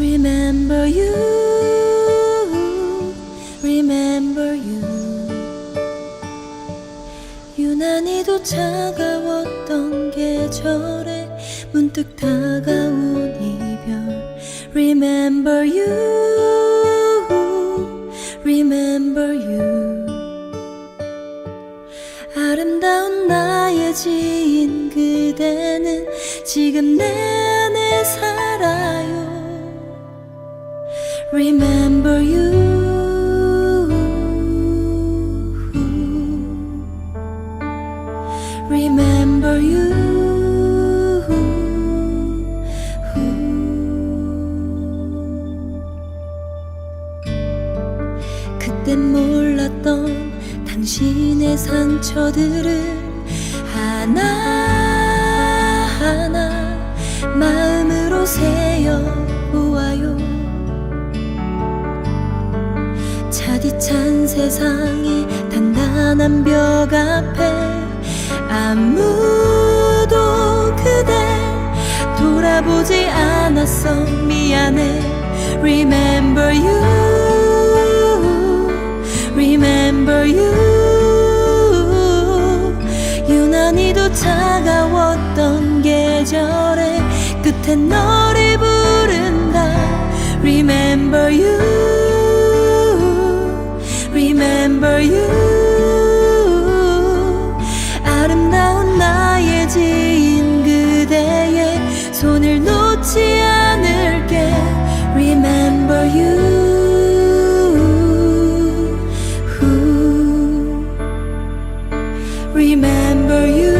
Remember you, remember you. 유난히도 차가웠던 계절에 문득 다가온 이별. Remember you, remember you. 아름다운 나의 지인 그대는 지금 내내 살아요. Remember you Remember you 그땐 몰랐던 당신의 상처들을 하나하나 세상의 단단한 벽 앞에 아무도 그댈 돌아보지 않았어 미안해 Remember you Remember you 유난히도 차가웠던 계절의 끝에 너를 부른다 Remember you you. Remember you.